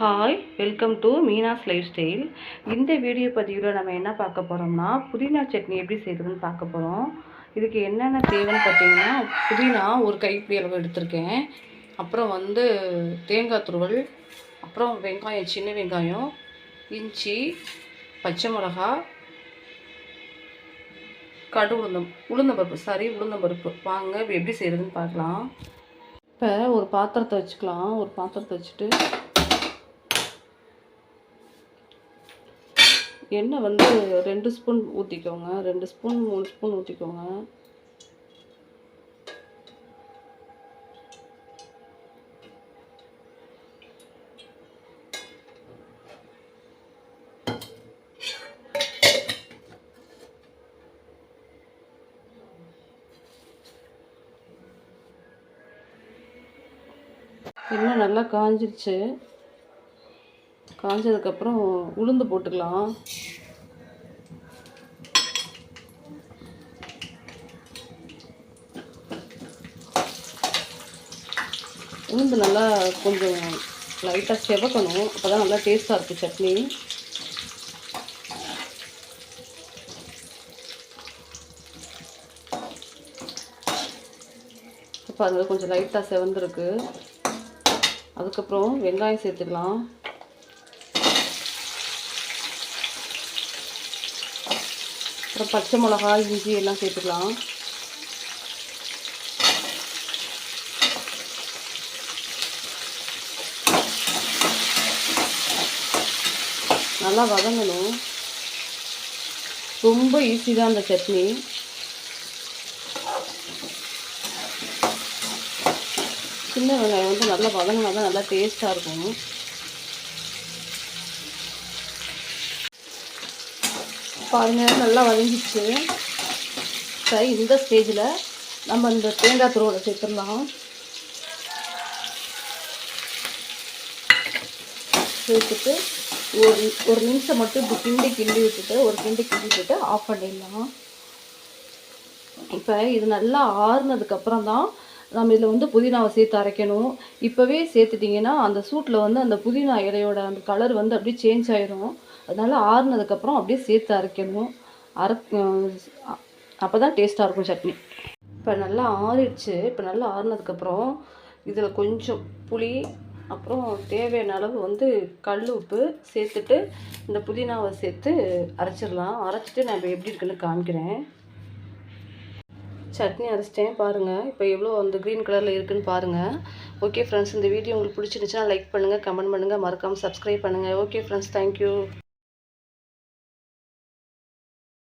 Hi welcome to Meena's life style இந்த video பதிவில் நம்ம என்ன பார்க்க போகிறோம்னா புதினா சட்னி எப்படி செய்கிறதுன்னு பார்க்க போகிறோம் இதுக்கு என்னென்ன தேவைன்னு பார்த்தீங்கன்னா புதினா ஒரு கைப்பிடி அளவு எடுத்திருக்கேன். அப்புறம் வந்து தேங்காய் துருவல் அப்புறம் வெங்காயம் சின்ன வெங்காயம் இஞ்சி பச்சை மிளகா கடு உளுந்தம் உளுந்தம்பருப்பு சாரி உளுந்தம்பருப்பு. வாங்க எப்படி செய்கிறதுன்னு பார்க்கலாம். இப்போ ஒரு பாத்திரத்தை வச்சுக்கலாம். ஒரு பாத்திரத்தை வச்சுட்டு எண்ணெய் வந்து ரெண்டு ஸ்பூன் ஊற்றிக்கோங்க ரெண்டு ஸ்பூன் மூணு ஸ்பூன் ஊற்றிக்கோங்க இன்னும் நல்லா காஞ்சிருச்சு. காஞ்சதுக்கப்புறம் உளுந்து போட்டுக்கலாம். உளுந்து நல்லா கொஞ்சம் லைட்டாக செவக்கணும். அப்போ தான் நல்லா டேஸ்ட்டாக இருக்கும் சட்னி. இப்போ கொஞ்சம் லைட்டாக செவந்துருக்கு. அதுக்கப்புறம் வெங்காயம் சேர்த்துக்கலாம். அப்புறம் பச்சை மிளகா இஞ்சி எல்லாம் சேர்த்துக்கலாம். நல்லா வதங்கணும். ரொம்ப ஈஸி தான் அந்த சட்னி. சின்ன வெங்காயம் வந்து நல்லா வதங்கினா தான் நல்லா டேஸ்ட்டாக இருக்கும். பாருங்க நல்லா வதங்கிச்சு சரி இந்த ஸ்டேஜில் நம்ம இந்த தேங்காய் துருவலை சேர்த்துடலாம். சேர்த்துட்டு ஒரு ஒரு நிமிஷம் மட்டும் இப்படி கிண்டி கிண்டி விட்டுட்டு ஒரு கிண்டி கிண்டி விட்டுட்டு ஆஃப் பண்ணிடலாம். இப்போ இது நல்லா ஆறுனதுக்கப்புறம் தான் நம்ம இதில் வந்து புதினாவை சேர்த்து அரைக்கணும். இப்போவே சேர்த்துட்டிங்கன்னா அந்த சூட்டில் வந்து அந்த புதினா இலையோட அந்த கலர் வந்து அப்படியே சேஞ்ச் ஆயிரும். அதனால் ஆறுனதுக்கப்புறம் அப்படியே சேர்த்து அரைக்கணும். அரை அப்போ தான் டேஸ்ட்டாக இருக்கும் சட்னி. இப்போ நல்லா ஆறிடுச்சு. இப்போ நல்லா ஆறுனதுக்கப்புறம் இதில் கொஞ்சம் புளி அப்புறம் தேவையான அளவு வந்து கல் உப்பு சேர்த்துட்டு இந்த புதினாவை சேர்த்து அரைச்சிடலாம். அரைச்சிட்டு நான் இப்போ எப்படி இருக்குன்னு காமிக்கிறேன். சட்னி அரைச்சிட்டேன் பாருங்கள் இப்போ எவ்வளோ அந்த க்ரீன் கலரில் இருக்குன்னு பாருங்கள் ஓகே ஃப்ரெண்ட்ஸ் இந்த வீடியோ உங்களுக்கு பிடிச்சிருந்துச்சுன்னா லைக் பண்ணுங்கள் கமெண்ட் பண்ணுங்கள் மறக்காமல் சப்ஸ்கிரைப் பண்ணுங்கள் ஓகே ஃப்ரெண்ட்ஸ் தேங்க்யூ